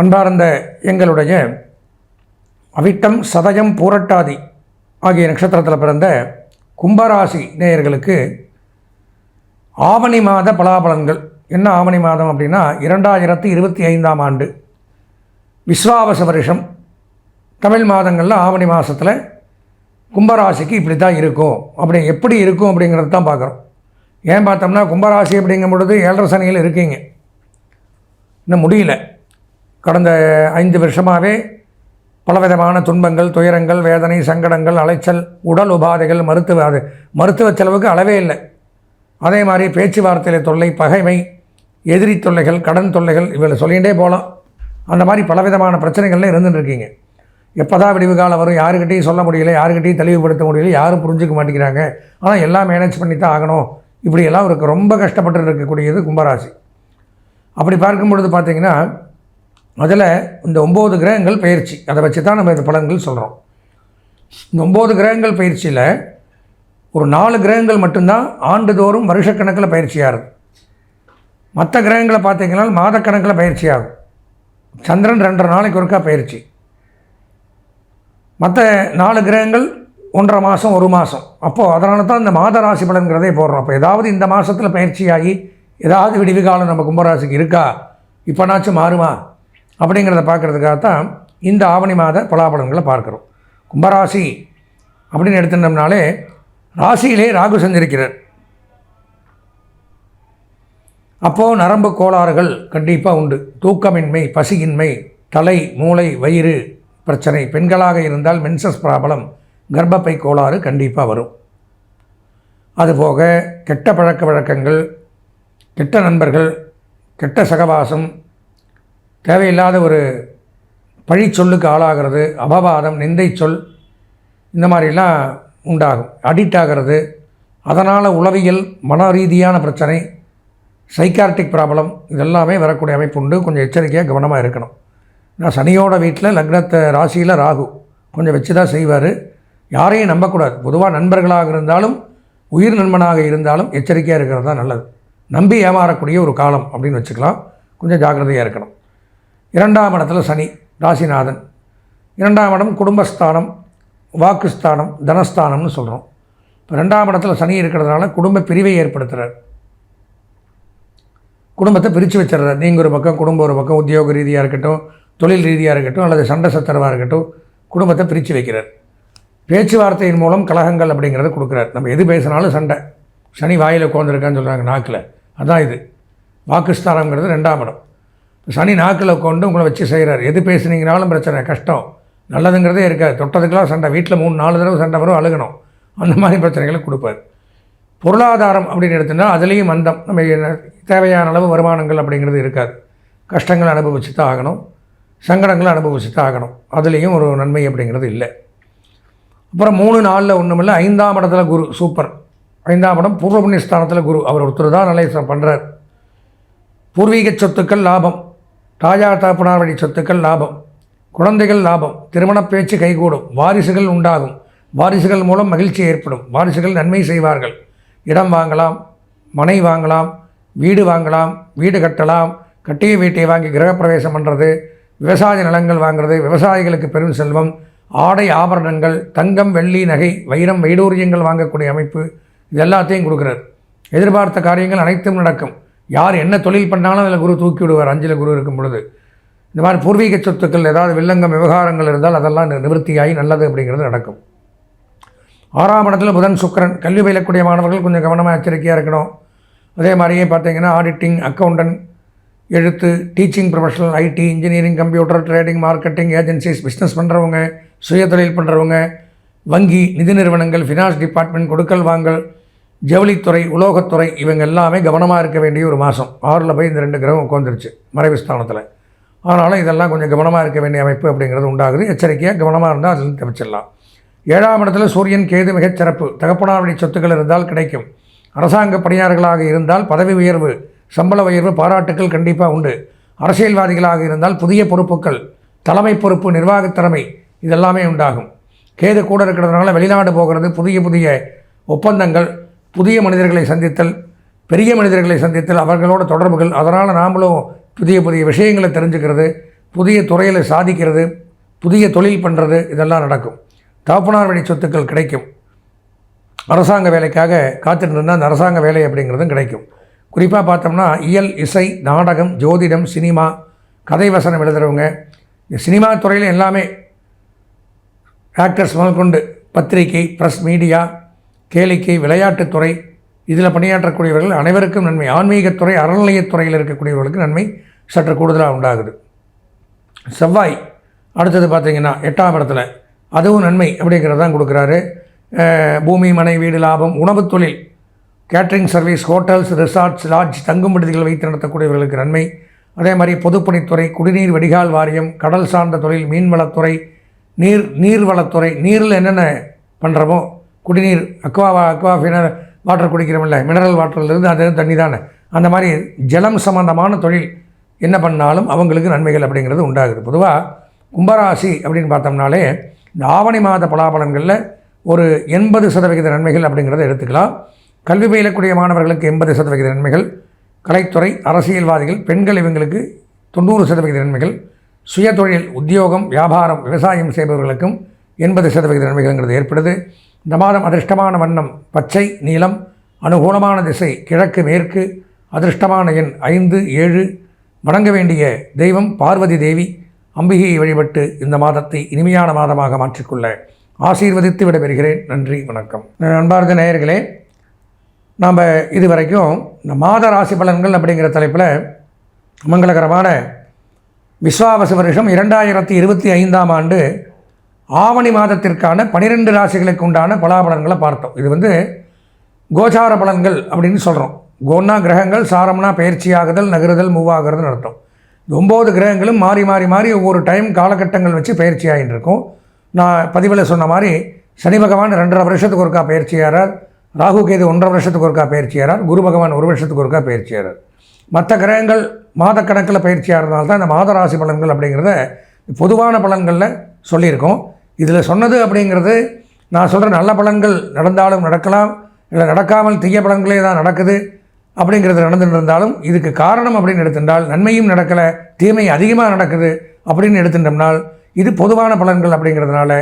அன்பார்ந்த எங்களுடைய அவிட்டம் சதயம் பூரட்டாதி ஆகிய நட்சத்திரத்தில் பிறந்த கும்பராசி நேயர்களுக்கு ஆவணி மாத பலாபலன்கள். என்ன ஆவணி மாதம் அப்படின்னா இரண்டாயிரத்தி இருபத்தி ஐந்தாம் ஆண்டு. விஸ்வாவச வருஷம். தமிழ் மாதங்களில் ஆவணி மாதத்தில் கும்பராசிக்கு இப்படி தான் இருக்கும். அப்படி எப்படி இருக்கும் அப்படிங்கிறது தான் பார்க்குறோம். ஏன் பார்த்தோம்னா கும்பராசி அப்படிங்கும் பொழுது ஏழரை சனியில் இருக்கீங்க. இன்னும் முடியல. கடந்த ஐந்து வருஷமாகவே பலவிதமான துன்பங்கள் துயரங்கள் வேதனை சங்கடங்கள் அலைச்சல் உடல் உபாதைகள் மருத்துவ அது மருத்துவ செலவுக்கு அளவே இல்லை. அதே மாதிரி பேச்சுவார்த்தையில் தொல்லை பகைமை எதிரி தொல்லைகள் கடன் தொல்லைகள் இவளை சொல்லிகிட்டே போகலாம். அந்த மாதிரி பலவிதமான பிரச்சனைகள்லாம் இருந்துட்டு இருக்கீங்க எப்போ தான் விடிவு காலம் வரும் யாருக்கிட்டையும் சொல்ல முடியல யாருக்கிட்டையும் தெளிவுபடுத்த முடியல யாரும் புரிஞ்சுக்க மாட்டேங்கிறாங்க. ஆனால் எல்லாம் மேனேஜ் பண்ணி தான் ஆகணும். இப்படியெல்லாம் ஒரு ரொம்ப கஷ்டப்பட்டு இருக்கக்கூடியது கும்பராசி. அப்படி பார்க்கும் பொழுது பார்த்தீங்கன்னா அதில் இந்த ஒம்பது கிரகங்கள் பயிற்சி. அதை வச்சு தான் நம்ம இந்த பலன்கள் சொல்கிறோம் இந்த ஒம்பது கிரகங்கள் பயிற்சியில் ஒரு நாலு கிரகங்கள் மட்டும்தான் ஆண்டுதோறும் வருஷக்கணக்கில் பயிற்சியாகுது. மற்ற கிரகங்களை பார்த்தீங்கன்னா மாதக்கணக்கில் பயிற்சி ஆகும் சந்திரன் ரெண்டரை நாளைக்கு ஒருக்கா பயிற்சி. மற்ற நாலு கிரகங்கள் ஒன்றரை மாதம் ஒரு மாதம் அப்போது அதனால தான் இந்த மாத ராசி பலன்கிறதே போடுறோம். அப்போ ஏதாவது இந்த மாதத்தில் பயிற்சியாகி ஏதாவது விடிவு காலம் நம்ம கும்பராசிக்கு இருக்கா? இப்போனாச்சும் மாறுமா? அப்படிங்கிறத பார்க்குறதுக்காக தான் இந்த ஆவணி மாத பலாபலன்களை பார்க்குறோம். கும்பராசி அப்படின்னு எடுத்துட்டோம்னாலே ராசியிலே ராகு செஞ்சிருக்கிறார். அப்போது நரம்பு கோளாறுகள் கண்டிப்பாக உண்டு. தூக்கமின்மை பசியின்மை தலை மூளை வயிறு பிரச்சனை. பெண்களாக இருந்தால் மென்சஸ் ப்ராப்ளம் கர்ப்பப்பை கோளாறு கண்டிப்பாக வரும். அதுபோக கெட்ட பழக்க வழக்கங்கள் கெட்ட நண்பர்கள் கெட்ட சகவாசம் தேவையில்லாத ஒரு பழிச்சொல்லுக்கு ஆளாகிறது அபவாதம் நிந்தை சொல் இந்த மாதிரிலாம் உண்டாகும். அடிக்ட் ஆகிறது. அதனால் உளவியல் மன ரீதியான பிரச்சனை சைக்கார்டிக் ப்ராப்ளம் இதெல்லாமே வரக்கூடிய அமைப்பு உண்டு. கொஞ்சம் எச்சரிக்கையாக கவனமாக இருக்கணும். நான் சனியோட வீட்டில் லக்னத்தை ராசியில் ராகு. கொஞ்சம் வச்சு தான் செய்வார். யாரையும் நம்பக்கூடாது. பொதுவாக நண்பர்களாக இருந்தாலும் உயிர் நண்பனாக இருந்தாலும் எச்சரிக்கையாக இருக்கிறது தான் நல்லது. நம்பி ஏமாறக்கூடிய ஒரு காலம் அப்படின்னு வச்சுக்கலாம். கொஞ்சம் ஜாக்கிரதையாக இருக்கணும். இரண்டாம் இடத்துல சனி ராசிநாதன். இரண்டாம் இடம் குடும்பஸ்தானம் வாக்குஸ்தானம் தனஸ்தானம்னு சொல்கிறோம் இப்போ ரெண்டாம் இடத்துல சனி இருக்கிறதுனால குடும்ப பிரிவை ஏற்படுத்துகிறார் குடும்பத்தை பிரித்து வச்சிடுறார். நீங்கள் ஒரு பக்கம் குடும்பம் ஒரு பக்கம் உத்தியோக ரீதியாக இருக்கட்டும் தொழில் ரீதியாக இருக்கட்டும் அல்லது சண்டை சச்சரவாக இருக்கட்டும் குடும்பத்தை பிரித்து வைக்கிறார். பேச்சுவார்த்தையின் மூலம் கலகங்கள் அப்படிங்கிறத கொடுக்குறார். நம்ம எது பேசினாலும் சண்டை. சனி வாயில் உட்காந்துருக்கான்னு சொல்கிறாங்க நாக்கில். அதான் இது. வாக்குஸ்தானங்கிறது ரெண்டாம் இடம். சனி நாக்கில் கொண்டு உங்களை வச்சு செய்கிறார். எது பேசுனீங்கனாலும் பிரச்சனை கஷ்டம். நல்லதுங்கிறதே இருக்காது. தொட்டதுக்கெல்லாம் சண்டை. வீட்டில் மூணு நாலு தடவை சண்டை வரும் அழுகணும். அந்த மாதிரி பிரச்சனைகளை கொடுப்பார். பொருளாதாரம் அப்படின்னு எடுத்துட்டா அதுலேயும் மந்தம். நம்ம தேவையான அளவு வருமானங்கள் அப்படிங்கிறது இருக்காது. கஷ்டங்களை அனுபவிச்சு தான் ஆகணும். சங்கடங்களை அனுபவிச்சு தான் ஆகணும். அதுலேயும் ஒரு நன்மை அப்படிங்கிறது இல்லை. அப்புறம் மூணு நாளில் ஒன்றுமில்லை ஐந்தாம் இடத்துல குரு சூப்பர். ஐந்தாம் இடம் பூர்வ புண்ணியஸ்தானத்தில் குரு. அவர் ஒருத்தர் தான் நல்ல பண்ணுறார் பூர்வீக சொத்துக்கள் லாபம். தாயா தகப்பனார் வழி சொத்துக்கள் லாபம். குழந்தைகள் லாபம். திருமணப் பேச்சு கைகூடும். வாரிசுகள் உண்டாகும். வாரிசுகள் மூலம் மகிழ்ச்சி ஏற்படும். வாரிசுகள் நன்மை செய்வார்கள். இடம் வாங்கலாம் மனை வாங்கலாம் வீடு வாங்கலாம் வீடு கட்டலாம் கட்டிய வீட்டை வாங்கி கிரகப்பிரவேசம் பண்ணுறது விவசாய நிலங்கள் வாங்குறது விவசாயிகளுக்கு பெரும் செல்வம் ஆடை ஆபரணங்கள் தங்கம் வெள்ளி நகை வைரம் வைடூரியங்கள் வாங்கக்கூடிய அமைப்பு இது எல்லாத்தையும் கொடுக்குறார் எதிர்பார்த்த காரியங்கள் அனைத்தும் நடக்கும். யார் என்ன தொழில் பண்ணாலும் அதில் குரு தூக்கி விடுவார். அஞ்சில் குரு இருக்கும் பொழுது. இந்த மாதிரி பூர்வீக சொத்துக்கள் ஏதாவது வில்லங்கம் விவகாரங்கள் இருந்தால் அதெல்லாம் நிவர்த்தியாகி நல்லது அப்படிங்கிறது நடக்கும். ஆறாம் இடத்துல புதன் சுக்கரன். கல்வி பயிலக்கூடிய மாணவர்கள் கொஞ்சம் கவனமாக எச்சரிக்கையாக இருக்கணும். அதே மாதிரியே பார்த்தீங்கன்னா ஆடிட்டிங் அக்கௌண்டன்ட் எழுத்து teaching professional IT engineering computer trading marketing agencies business பண்ணுறவங்க சுயதொழில் பண்ணுறவங்க வங்கி நிதி நிறுவனங்கள் ஃபினான்ஸ் டிபார்ட்மெண்ட் கொடுக்கல் வாங்கல் ஜவுளித்துறை உலோகத்துறை இவங்க எல்லாமே கவனமாக இருக்க வேண்டிய ஒரு மாதம் ஆறில் போய் இந்த ரெண்டு கிரகம் உட்காந்துருச்சு மறைவு ஸ்தானத்தில் ஆனாலும் இதெல்லாம் கொஞ்சம் கவனமாக இருக்க வேண்டிய அமைப்பு அப்படிங்கிறது உண்டாகுது. எச்சரிக்கையாக கவனமாக இருந்தால் அதில் தவிச்சிடலாம் ஏழாம் இடத்துல சூரியன் கேது மிகச் சிறப்பு சொத்துக்கள் இருந்தால் கிடைக்கும். அரசாங்க பணியாளர்களாக இருந்தால் பதவி உயர்வு சம்பள உயர்வு பாராட்டுக்கள் கண்டிப்பாக உண்டு. அரசியல்வாதிகளாக இருந்தால் புதிய பொறுப்புகள் தலைமை பொறுப்பு நிர்வாகத்திறமை இதெல்லாமே உண்டாகும். கேது கூட இருக்கிறதுனால வெளிநாடு போகிறது புதிய புதிய ஒப்பந்தங்கள் புதிய மனிதர்களை சந்தித்தல் பெரிய மனிதர்களை சந்தித்தல் அவர்களோட தொடர்புகள் அதனால் நாமளும் புதிய புதிய விஷயங்களை தெரிஞ்சுக்கிறது புதிய துறையில் சாதிக்கிறது புதிய தொழில் பண்ணுறது இதெல்லாம் நடக்கும். தகப்பனார் வழி சொத்துக்கள் கிடைக்கும். அரசாங்க வேலைக்காக காத்துட்டு அந்த அரசாங்க வேலை அப்படிங்கிறதும் கிடைக்கும். குறிப்பாக பார்த்தோம்னா இயல் இசை நாடகம் ஜோதிடம் சினிமா கதை வசனம் எழுதுகிறவங்க சினிமா துறையில் எல்லாமே ஆக்டர்ஸ் முதற்கொண்டு பத்திரிகை ப்ரெஸ் மீடியா கேளிக்கை விளையாட்டுத்துறை இதில் பணியாற்றக்கூடியவர்கள் அனைவருக்கும் நன்மை. ஆன்மீகத்துறை அறநிலையத்துறையில் இருக்கக்கூடியவர்களுக்கு நன்மை சற்று கூடுதலாக உண்டாகுது. செவ்வாய் அடுத்தது பார்த்திங்கன்னா எட்டாம் இடத்துல. அதுவும் நன்மை அப்படிங்கிறது தான் கொடுக்குறாரு. பூமி மனை வீடு லாபம் உணவுத் தொழில் catering service hotels resorts lodge தங்கும் விடுதிகள் வைத்து நடத்தக்கூடியவர்களுக்கு நன்மை. அதே மாதிரி பொதுப்பணித்துறை குடிநீர் வடிகால் வாரியம் கடல் சார்ந்த தொழில் மீன்வளத்துறை நீர் நீர்வளத்துறை நீரில் என்னென்ன பண்ணுறமோ குடிநீர் அக்வா அக்வா ஃபினர் வாட்டர் குடிக்கிறோம்ல மினரல் வாட்டர்லேருந்து அது தண்ணி தானே. அந்த மாதிரி ஜலம் சம்பந்தமான தொழில் என்ன பண்ணாலும் அவங்களுக்கு நன்மைகள் அப்படிங்கிறது உண்டாகுது. பொதுவாக கும்பராசி அப்படின்னு பார்த்தோம்னாலே இந்த ஆவணி மாத பலாபலன்களில் ஒரு எண்பது சதவிகித நன்மைகள் அப்படிங்கிறத எடுத்துக்கலாம். கல்வி பயிலக்கூடிய மாணவர்களுக்கு எண்பது சதவிகித நன்மைகள். கலைத்துறை அரசியல்வாதிகள் பெண்கள் இவங்களுக்கு தொண்ணூறு சதவிகித நன்மைகள். சுயதொழில் உத்தியோகம் வியாபாரம் விவசாயம் செய்பவர்களுக்கும் எண்பது சதவிகித நன்மைகள்ங்கிறது ஏற்படுது. இந்த மாதம் அதிர்ஷ்டமான வண்ணம் பச்சை நீளம் அனுகூலமான திசை கிழக்கு மேற்கு அதிர்ஷ்டமான எண் ஐந்து ஏழு. வணங்க வேண்டிய தெய்வம் பார்வதி தேவி அம்பிகையை வழிபட்டு இந்த மாதத்தை இனிமையான மாதமாக மாற்றிக்கொள்ள ஆசீர்வதித்து விடைபெறுகிறேன். நன்றி வணக்கம். அன்பார்ந்த நேயர்களே நாம் இதுவரைக்கும் இந்த மாத ராசி பலன்கள் அப்படிங்கிற தலைப்பில் மங்களகரமான விஸ்வாவச வருஷம் இரண்டாயிரத்தி இருபத்தி ஐந்தாம் ஆண்டு ஆவணி மாதத்திற்கான பனிரெண்டு ராசிகளுக்கு உண்டான பலாபலன்களை பார்த்தோம். இது வந்து கோச்சார பலன்கள் அப்படின்னு சொல்கிறோம் கோன்னா கிரகங்கள் சாரம்னா பயிற்சியாகுதல் நகருதல் மூவாகிறதுன்னு அர்த்தம். ஒம்பது கிரகங்களும் மாறி மாறி மாறி ஒவ்வொரு டைம் காலகட்டங்கள் வச்சு பயிற்சி ஆகிட்டு இருக்கும். நான் பதிவில் சொன்ன மாதிரி சனி பகவான் ரெண்டரை வருஷத்துக்கு ஒருக்கா பயிற்சியாரார் ராகு கேது ஒன்றரை வருஷத்துக்கு ஒருக்கா பயிற்சியாரார் குரு பகவான் ஒரு வருஷத்துக்கு ஒருக்கா பயிற்சியாரார் மற்ற கிரகங்கள் மாதக்கணக்கில் பயிற்சியாக இருந்தால்தான் இந்த மாத ராசி பலன்கள் அப்படிங்கிறத பொதுவான பலன்களில் சொல்லியிருக்கோம். இதில் சொன்னது அப்படிங்கிறது நான் சொல்கிற நல்ல பலன்கள் நடந்தாலும் நடக்கலாம் இல்லை நடக்காமல் தீய பலன்களே தான் நடக்குது அப்படிங்கிறது நடந்துருந்தாலும் இதுக்கு காரணம் அப்படின்னு எடுத்துட்டால் நன்மையும் நடக்கலை தீமை அதிகமாக நடக்குது அப்படின்னு எடுத்துட்டோம்னால் இது பொதுவான பலன்கள் அப்படிங்கிறதுனால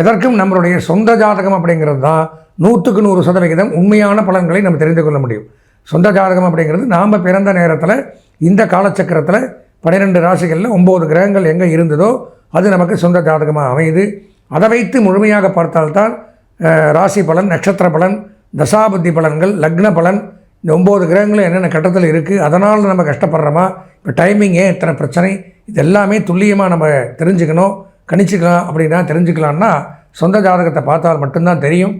எதற்கும் நம்மளுடைய சொந்த ஜாதகம் அப்படிங்கிறது தான் நூற்றுக்கு நூறு சதவிகிதம் உண்மையான பலன்களை நம்ம தெரிந்து கொள்ள முடியும். சொந்த ஜாதகம் அப்படிங்கிறது நாம் பிறந்த நேரத்தில் இந்த காலச்சக்கரத்தில் பன்னிரெண்டு ராசிகளில் ஒம்பது கிரகங்கள் எங்கே இருந்ததோ அது நமக்கு சொந்த ஜாதகமாக அமையுது. அதை வைத்து முழுமையாக பார்த்தால்தான் ராசி பலன் நட்சத்திர பலன் தசாபுத்தி பலன்கள் லக்ன பலன் இந்த ஒம்பது கிரகங்களும் என்னென்ன கட்டத்தில் இருக்குது அதனால் நம்ம கஷ்டப்படுறோமா? இப்போ டைமிங் ஏன் இத்தனை பிரச்சனை? இது எல்லாமே துல்லியமாக நம்ம தெரிஞ்சுக்கணும் கணிச்சுக்கலாம் அப்படின்னா தெரிஞ்சுக்கலாம்னா சொந்த ஜாதகத்தை பார்த்தால் மட்டும்தான் தெரியும்.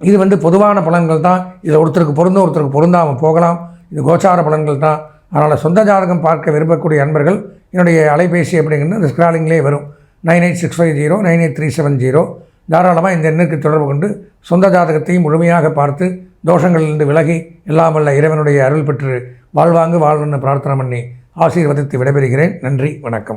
இது வந்து பொதுவான பலன்கள் தான். இதில் ஒருத்தருக்கு பொருந்தும் ஒருத்தருக்கு பொருந்தாமல் போகலாம். இது கோச்சார பலன்கள் தான். அதனால் சொந்த ஜாதகம் பார்க்க விரும்பக்கூடிய அன்பர்கள் என்னுடைய அலைபேசி அப்படிங்கிறது இந்த ஸ்க்ராலிங்லேயே வரும். Nine eight six five zero nine eight three seven zero தாராளமாக இந்த எண்ணிற்கு தொடர்பு கொண்டு சொந்த ஜாதகத்தையும் முழுமையாக பார்த்து தோஷங்களிலிருந்து விலகி இல்லாமல்ல இறைவனுடைய அருள் பெற்று வாழ்வாங்கு வாழ்வுன்னு பிரார்த்தனை பண்ணி ஆசீர்வதித்து விடைபெறுகிறேன். நன்றி வணக்கம்.